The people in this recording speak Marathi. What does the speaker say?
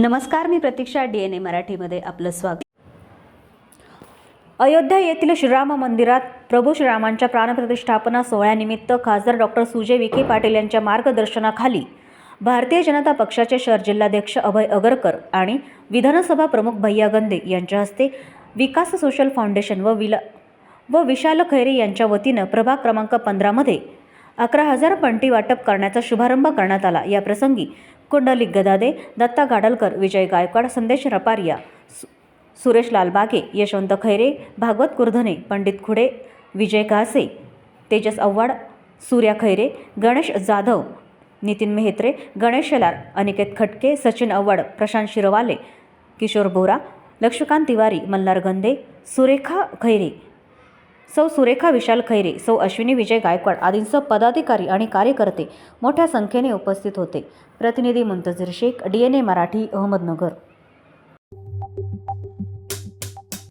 नमस्कार मी प्रतीक्षा डी एन ए मराठीमध्ये आपलं स्वागत. अयोध्या येथील श्रीराम मंदिरात प्रभू श्रीरामांच्या प्राणप्रतिष्ठापना सोहळ्यानिमित्त खासदार डॉक्टर सुजय विखे पाटील यांच्या मार्गदर्शनाखाली भारतीय जनता पक्षाचे शहर जिल्हाध्यक्ष अभय अगरकर आणि विधानसभा प्रमुख भैया गंदे यांच्या हस्ते विकास सोशल फाउंडेशन व विला व विशाल खैरे यांच्या वतीनं प्रभाग क्रमांक पंधरामध्ये अकरा हजार पंटी वाटप करण्याचा शुभारंभ करण्यात आला. या प्रसंगी कुंडलिक गदादे दत्ता गाडलकर विजय गायकवाड संदेश रपारिया सु- सुरेश लालबागे यशवंत खैरे भागवत कुर्धने पंडित खुडे विजय घासे तेजस आव्हाड सूर्या खैरे गणेश जाधव नितीन मेहत्रे गणेश शेलार अनिकेत खटके सचिन आव्हाड प्रशांत शिरवाले किशोर बोरा लक्ष्मीकांत तिवारी मल्हार गंधे सुरेखा खैरे सौ सुरेखा विशाल खैरे सौ अश्विनी विजय गायकवाड आदींसह पदाधिकारी आणि कार्यकर्ते मोठ्या संख्येने उपस्थित होते. प्रतिनिधी Muntazir Shaikh D N A Marathi Ahmednagar.